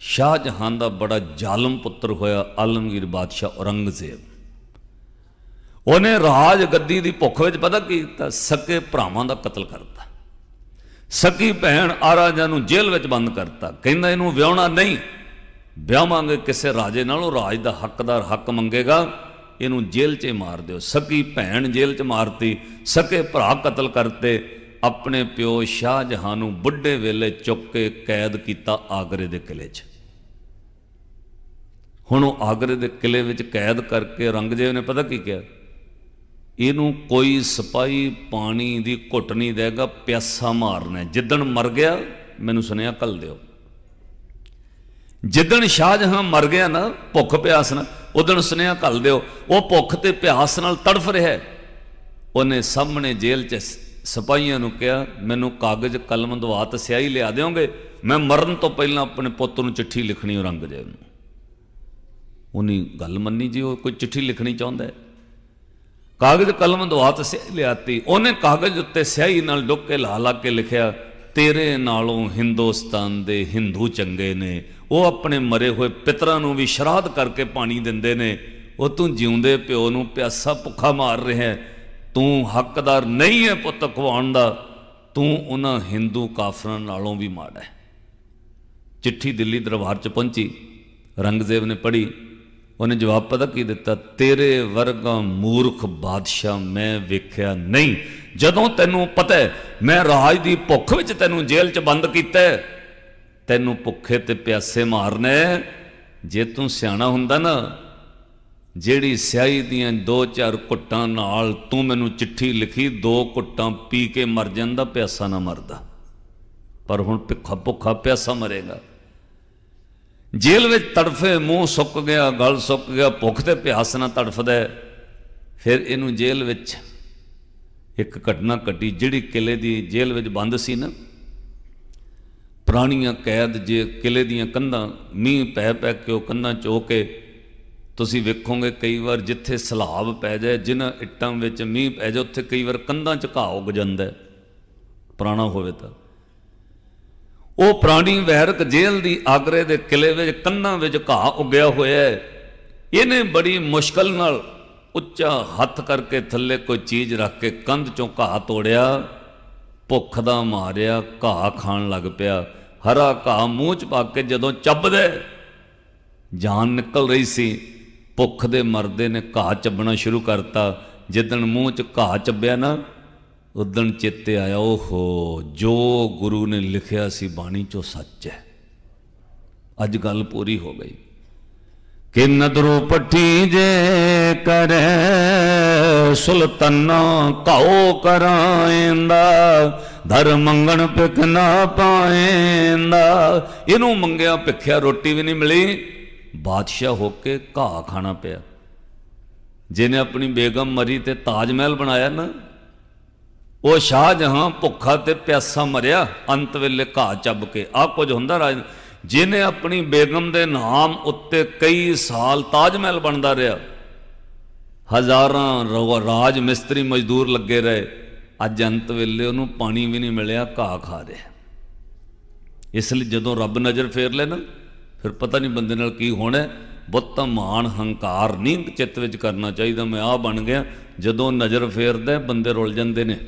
ਸ਼ਾਹਜਹਾਂ ਦਾ ਬੜਾ ਜ਼ਾਲਮ ਪੁੱਤਰ ਹੋਇਆ ਆਲਮਗੀਰ ਬਾਦਸ਼ਾਹ ਔਰੰਗਜ਼ੇਬ। ਉਹਨੇ ਰਾਜ ਗੱਦੀ ਦੀ ਭੁੱਖ ਵਿੱਚ ਪਤਾ ਕੀ ਕੀਤਾ? ਸਕੇ ਭਰਾਵਾਂ ਦਾ ਕਤਲ ਕਰਤਾ। ਸਕੀ ਭੈਣ ਆਰਾਜਾ ਨੂੰ ਜੇਲ੍ਹ ਵਿੱਚ ਬੰਦ ਕਰਤਾ। ਕਹਿੰਦਾ ਇਹਨੂੰ ਵਿਆਹਣਾ ਨਹੀਂ। ਵਿਆਹਾਂਗੇ ਕਿਸੇ ਰਾਜੇ ਨਾਲ ਉਹ ਰਾਜ ਦਾ ਹੱਕਦਾਰ ਹੱਕ ਮੰਗੇਗਾ। ਇਹਨੂੰ ਜੇਲ੍ਹ 'ਚ ਮਾਰ ਦਿਓ। ਸਕੀ ਭੈਣ ਜੇਲ੍ਹ 'ਚ ਮਾਰਤੀ, ਸਕੇ ਭਰਾ ਕਤਲ ਕਰਤੇ। ਆਪਣੇ ਪਿਓ ਸ਼ਾਹਜਹਾਂ ਨੂੰ ਬੁੱਢੇ ਵੇਲੇ ਚੁੱਕ ਕੇ ਕੈਦ ਕੀਤਾ ਆਗਰੇ ਦੇ ਕਿਲੇ 'ਚ। ਹੁਣ ਉਹ ਆਗਰੇ ਦੇ ਕਿਲੇ ਵਿੱਚ ਕੈਦ ਕਰਕੇ ਔਰੰਗਜ਼ੇਬ ਨੇ ਪਤਾ ਕੀ ਕਿਹਾ? ਇਹਨੂੰ ਕੋਈ ਸਿਪਾਹੀ ਪਾਣੀ ਦੀ ਘੁੱਟ ਨਹੀਂ ਦੇਗਾ, ਪਿਆਸਾ ਮਾਰਨਾ ਜਿੱਦਣ ਮਰ ਗਿਆ, ਮੈਨੂੰ ਸੁਨੇਹਾ ਕੱਲ ਦਿਓ। ਜਿੱਦਣ ਸ਼ਾਹਜਹਾਂ ਮਰ ਗਿਆ ਨਾ, ਭੁੱਖ ਪਿਆਸ ਨਾਲ ਉਦਣ ਸੁਨੇਹਾ ਘੱਲ ਦਿਓ, ਉਹ ਭੁੱਖ ਤੇ ਪਿਆਸ ਨਾਲ ਤੜਫ ਰਿਹਾ ਉਹਨੇ ਸਾਹਮਣੇ ਜੇਲ੍ਹ 'ਚ ਸਿਪਾਹੀਆਂ ਨੂੰ ਕਿਹਾ, ਮੈਨੂੰ ਕਾਗਜ਼, ਕਲਮ ਦਵਾ ਤੇ ਸਿਆਹੀ ਲਿਆ ਦਿਓਗੇ? ਮੈਂ ਮਰਨ ਤੋਂ ਪਹਿਲਾਂ ਆਪਣੇ ਪੁੱਤ ਨੂੰ ਚਿੱਠੀ ਲਿਖਣੀ ਔਰੰਗਜ਼ੇਬ ਨੂੰ। ਉਹਨੇ ਗੱਲ ਮੰਨੀ ਜੀ, ਉਹ ਕੋਈ ਚਿੱਠੀ ਲਿਖਣੀ ਚਾਹੁੰਦਾ ਹੈ। ਕਾਗਜ਼, ਕਲਮ ਦਵਾ ਤੇ ਸਿਆਹੀ ਲਿਆਤੀ। ਉਹਨੇ ਕਾਗਜ਼ ਉੱਤੇ ਸਿਆਹੀ ਨਾਲ ਡੁੱਕ ਕੇ ਲਾ ਲਾ ਕੇ ਲਿਖਿਆ, ਤੇਰੇ ਨਾਲੋਂ ਹਿੰਦੁਸਤਾਨ ਦੇ ਹਿੰਦੂ ਚੰਗੇ ਨੇ ਉਹ ਆਪਣੇ ਮਰੇ ਹੋਏ ਪਿਤਰਾਂ ਨੂੰ ਵੀ ਸ਼ਰਾਧ ਕਰਕੇ ਪਾਣੀ ਦਿੰਦੇ ਨੇ। ਉਹ ਤੂੰ ਜਿਉਂਦੇ ਪਿਓ ਨੂੰ ਪਿਆਸਾ ਭੁੱਖਾ ਮਾਰ ਰਿਹਾ ਹੈ। ਤੂੰ ਹੱਕਦਾਰ ਨਹੀਂ ਹੈ ਪੁੱਤ ਖਵਾਉਣ ਦਾ। ਤੂੰ ਉਹਨਾਂ ਹਿੰਦੂ ਕਾਫਰਾਂ ਨਾਲੋਂ ਵੀ ਮਾੜਾ ਹੈ। ਚਿੱਠੀ ਦਿੱਲੀ ਦਰਬਾਰ ਚ ਪਹੁੰਚੀ। ਰੰਗਜ਼ੇਬ ਨੇ ਪੜ੍ਹੀ। ਉਹਨੇ ਜਵਾਬ ਪਤਾ ਕੀ ਦਿੱਤਾ? ਤੇਰੇ ਵਰਗਾ ਮੂਰਖ ਬਾਦਸ਼ਾਹ ਮੈਂ ਵੇਖਿਆ ਨਹੀਂ। ਜਦੋਂ ਤੈਨੂੰ ਪਤਾ ਮੈਂ ਰਾਜ ਦੀ ਭੁੱਖ ਵਿੱਚ ਤੈਨੂੰ ਜੇਲ੍ਹ 'ਚ ਬੰਦ ਕੀਤਾ ਤੈਨੂੰ ਭੁੱਖੇ ਤੇ ਪਿਆਸੇ ਮਾਰਨੇ, ਜੇ ਤੂੰ ਸਿਆਣਾ ਹੁੰਦਾ ਨਾ, ਜਿਹੜੀ ਸਿਆਹੀ ਦੀਆਂ ਦੋ ਚਾਰ ਘੁੱਟਾਂ ਨਾਲ ਤੂੰ ਮੈਨੂੰ ਚਿੱਠੀ ਲਿਖੀ, ਦੋ ਘੁੱਟਾਂ ਪੀ ਕੇ ਮਰ ਜਾਂਦਾ, ਪਿਆਸਾ ਨਾ ਮਰਦਾ। ਪਰ ਹੁਣ ਭੁੱਖਾ ਭੁੱਖਾ ਪਿਆਸਾ ਮਰੇਗਾ। ਜੇਲ੍ਹ ਵਿੱਚ ਤੜਫੇ ਮੂੰਹ ਸੁੱਕ ਗਿਆ, ਗਲ ਸੁੱਕ ਗਿਆ, ਭੁੱਖ ਤੇ ਪਿਆਸ ਨਾਲ ਤੜਫਦਾ ਫਿਰ ਇਹਨੂੰ ਜੇਲ੍ਹ ਵਿੱਚ ਇੱਕ ਘਟਨਾ ਘਟੀ, ਜਿਹੜੀ ਕਿਲੇ ਦੀ ਜੇਲ੍ਹ ਵਿੱਚ ਬੰਦ ਸੀ ਨਾ। ਪੁਰਾਣੀਆਂ ਕੈਦ ਜੇ ਕਿਲੇ ਦੀਆਂ ਕੰਧਾਂ, ਮੀਂਹ ਪੈ ਪੈ ਕੇ ਉਹ ਕੰਧਾਂ ਚੋ ਕੇ ਤੁਸੀਂ ਵੇਖੋਗੇ ਕਈ ਵਾਰ ਜਿੱਥੇ ਸਲਾਬ ਪੈ ਜਾਏ, ਜਿਨ੍ਹਾਂ ਇੱਟਾਂ ਵਿੱਚ ਮੀਂਹ ਪੈ ਜਾਏ, ਉੱਥੇ ਕਈ ਵਾਰ ਕੰਧਾਂ 'ਚ ਘਾਹ ਉੱਗ ਜਾਂਦਾ ਪੁਰਾਣਾ ਹੋਵੇ ਤਾਂ। ਉਹ ਪ੍ਰਾਣੀ ਵਹਿਰਕ ਜੇਲ੍ਹ ਦੀ ਆਗਰੇ ਦੇ ਕਿਲੇ ਵਿੱਚ ਕੰਨਾਂ ਵਿੱਚ ਘਾਹ ਉੱਗਿਆ ਹੋਇਆ ਹੈ। ਇਹਨੇ ਬੜੀ ਮੁਸ਼ਕਲ ਨਾਲ ਉੱਚਾ ਹੱਥ ਕਰਕੇ ਥੱਲੇ ਕੋਈ ਚੀਜ਼ ਰੱਖ ਕੇ ਕੰਧ ਚੋਂ ਘਾਹ ਤੋੜਿਆ। ਭੁੱਖ ਦਾ ਮਾਰਿਆ, ਘਾਹ ਖਾਣ ਲੱਗ ਪਿਆ। ਹਰਾ ਘਾਹ ਮੂੰਹ ਚ ਪਾ ਕੇ ਜਦੋਂ ਚੱਬਦੇ, ਜਾਨ ਨਿਕਲ ਰਹੀ ਸੀ। ਭੁੱਖ ਦੇ ਮਰਦੇ ਨੇ ਘਾਹ ਚੱਬਣਾ ਸ਼ੁਰੂ ਕਰਤਾ। ਜਿੱਦਣ ਮੂੰਹ ਚ ਘਾਹ ਚੱਬਿਆ ਨਾ, ਉਦਣ ਚਿੱਤੇ ਆਇਆ, ਓਹੋ, ਜੋ ਗੁਰੂ ਨੇ ਲਿਖਿਆ ਸੀ ਬਾਣੀ ਚੋਂ ਸੱਚ ਹੈ। ਅੱਜ ਗੱਲ ਪੂਰੀ ਹੋ ਗਈ। ਕਿ ਨਦਰੋ ਪੱਠੀ ਜੇ ਕਰੇ, ਸੁਲਤਾਨਾ ਕਾਉ ਕਰਾਇੰਦਾ ਧਰ ਮੰਗਣ ਪਿਕ ਨਾ ਪਾਇੰਦਾ ਇਹਨੂੰ ਮੰਗਿਆ ਭਿੱਖਿਆ ਰੋਟੀ ਵੀ ਨਹੀਂ ਮਿਲੀ, ਬਾਦਸ਼ਾਹ ਹੋ ਕੇ ਘਾਹ ਖਾਣਾ ਪਿਆ। ਜਿਹਨੇ ਆਪਣੀ ਬੇਗਮ ਮਰੀ ਤੇ ਤਾਜ ਮਹਿਲ ਬਣਾਇਆ ਨਾ, ਉਹ ਸ਼ਾਹਜਹਾਂ ਭੁੱਖਾ ਤੇ ਪਿਆਸਾ ਮਰਿਆ, ਅੰਤ ਵੇਲੇ ਘਾਹ ਚੱਬ ਕੇ। ਆ ਕੁਝ ਹੁੰਦਾ ਰਾਜ ਜਿਹਨੇ ਆਪਣੀ ਬੇਗਮ ਦੇ ਨਾਮ ਉੱਤੇ ਕਈ ਸਾਲ ਤਾਜ ਮਹਿਲ ਬਣਦਾ ਰਿਹਾ, ਹਜ਼ਾਰਾਂ ਰੋ- ਰਾਜ ਮਿਸਤਰੀ ਮਜ਼ਦੂਰ ਲੱਗੇ ਰਹੇ, ਅੱਜ ਅੰਤ ਵੇਲੇ ਉਹਨੂੰ ਪਾਣੀ ਵੀ ਨਹੀਂ ਮਿਲਿਆ, ਘਾਹ ਖਾ ਰਿਹਾ। ਇਸ ਲਈ ਜਦੋਂ ਰੱਬ ਨਜ਼ਰ ਫੇਰ ਲੈ ਨਾ ਫਿਰ ਪਤਾ ਨਹੀਂ ਬੰਦੇ ਨਾਲ ਕੀ ਹੋਣਾ ਹੈ। ਬਹੁਤਾ ਮਾਣ, ਹੰਕਾਰ ਨਹੀਂ ਚਿੱਤ ਵਿੱਚ ਕਰਨਾ ਚਾਹੀਦਾ, ਮੈਂ ਆ ਬਣ ਗਿਆ। ਜਦੋਂ ਨਜ਼ਰ ਫੇਰਦਾ, ਬੰਦੇ ਰੁੱਲ ਜਾਂਦੇ ਨੇ।